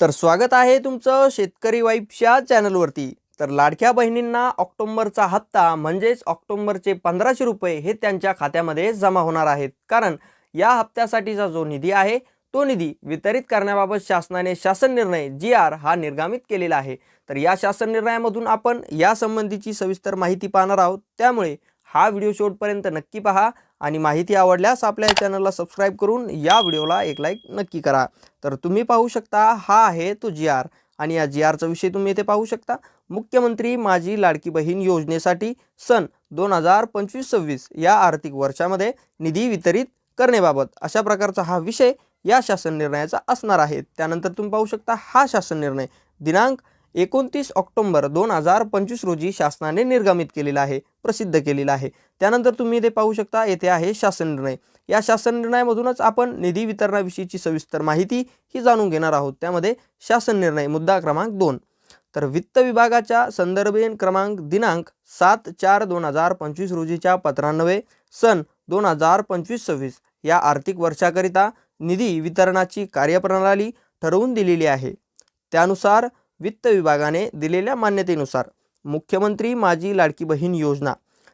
तर स्वागत आहे तुमचं शेतकरी वाईफच्या चॅनलवरती. तर लाडक्या बहिणींना ऑक्टोंबरचा हप्ता म्हणजेच ऑक्टोंबरचे पंधराशे रुपये हे त्यांच्या खात्यामध्ये जमा होणार आहेत. कारण या हप्त्यासाठीचा जो निधी आहे तो निधी वितरित करण्याबाबत शासनाने शासन निर्णय जी आर हा निर्गामित केलेला आहे. तर या शासन निर्णयामधून आपण या संबंधीची सविस्तर माहिती पाहणार आहोत. त्यामुळे हा व्हिडिओ शेवटपर्यंत नक्की पहा. आणि माहिती आवडल्यास आपल्या चॅनलला सबस्क्राईब करून या व्हिडिओला एक लाईक नक्की करा. तर तुम्ही पाहू शकता हा आहे तो जी आर आणि या जी आरचा विषय तुम्ही इथे पाहू शकता. मुख्यमंत्री माझी लाडकी बहीण योजनेसाठी सन दोन हजार पंचवीस सव्वीस या आर्थिक वर्षामध्ये निधी वितरित करण्याबाबत अशा प्रकारचा हा विषय या शासन निर्णयाचा असणार आहे. त्यानंतर तुम्ही पाहू शकता हा शासन निर्णय दिनांक एकोणतीस ऑक्टोंबर दोन हजार पंचवीस रोजी शासनाने निर्गमित केलेला आहे. प्रसिद्ध केलेला आहे. त्यानंतर तुम्ही इथे पाहू शकता येथे आहे शासन निर्णय. या शासन निर्णयामधूनच आपण निधी वितरणाविषयीची सविस्तर माहिती ही जाणून घेणार आहोत. त्यामध्ये शासन निर्णय मुद्दा क्रमांक दोन. तर वित्त विभागाच्या संदर्भेन क्रमांक दिनांक सात चार दोन हजार पंचवीस रोजीच्या पत्रान्वये सन दोन हजार पंचवीस सव्वीस. या आर्थिक वर्षाकरिता निधी वितरणाची कार्यप्रणाली ठरवून दिलेली आहे. त्यानुसार वित्त विभागाने दिलेल्या मान्यतेनुसार मुख्यमंत्री माझी लाडकी बहीण योजना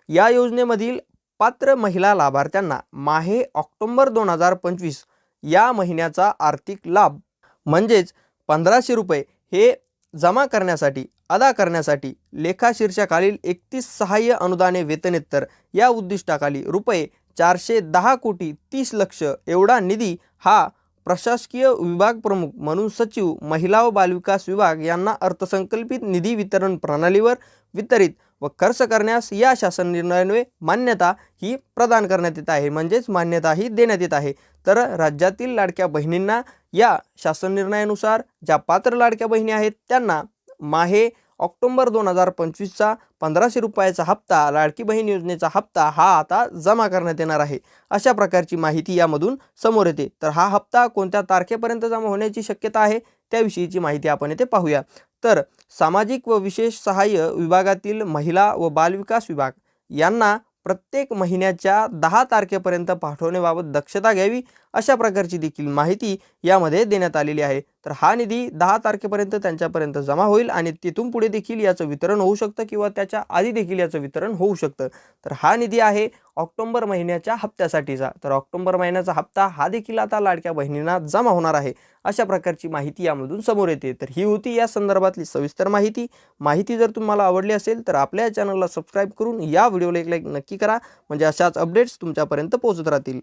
या योजनेमधील पात्र महिला लाभार्थ्यांना माहे ऑक्टोंबर दोन हजार पंचवीस या महिन्याचा आर्थिक लाभ म्हणजेच पंधराशे रुपये हे जमा करण्यासाठी अदा करण्यासाठी लेखाशीर्षाखालील एकतीस सहाय्य अनुदाने वेतनेत्तर या उद्दिष्टाखाली रुपये चारशे दहा कोटी तीस लक्ष एवढा निधी हा प्रशासकीय विभाग प्रमुख म्हणून सचिव महिला व बालविकास विभाग यांना अर्थसंकल्पित निधी वितरण प्रणालीवर वितरित व खर्च करण्यास या शासन निर्णयान्वये मान्यता ही प्रदान करण्यात येत आहे. म्हणजेच मान्यता ही देण्यात येत आहे. तर राज्यातील लाडक्या बहिणींना या शासन निर्णयानुसार ज्या पात्र लाडक्या बहिणी आहेत त्यांना माहे ऑक्टोंबर दोन हजार पंचवीसचा पंधराशे रुपयाचा हप्ता लाडकी बहीण योजनेचा हप्ता हा आता जमा करण्यात येणार आहे. अशा प्रकारची माहिती यामधून समोर येते. तर हा हप्ता कोणत्या तारखेपर्यंत जमा होण्याची शक्यता आहे? त्याविषयीची माहिती आपण येथे पाहूया. तर सामाजिक व विशेष सहाय्य विभागातील महिला व बालविकास विभाग यांना प्रत्येक महिन्याच्या दहा तारखेपर्यंत पाठवण्याबाबत दक्षता घ्यावी अशा प्रकारची देखील माहिती यामध्ये देण्यात आलेली आहे. तर हा निधी दहा तारखेपर्यंत त्यांच्यापर्यंत जमा होईल आणि तिथून पुढे देखील याचं वितरण होऊ शकतं किंवा त्याच्या आधी देखील याचं वितरण होऊ शकतं. तर हा निधी आहे ऑक्टोंबर महिन्याच्या हप्त्यासाठीचा. तर ऑक्टोंबर महिन्याचा हप्ता हा देखील आता लाडक्या बहिणींना जमा होणार आहे. अशा प्रकारची माहिती यामधून समोर येते. तर ही होती या संदर्भातली सविस्तर माहिती. माहिती जर तुम्हाला आवडली असेल तर आपल्या चॅनलला सबस्क्राईब करून या व्हिडिओला एक लाईक नक्की करा. म्हणजे अशाच अपडेट्स तुमच्यापर्यंत पोहोचत राहतील.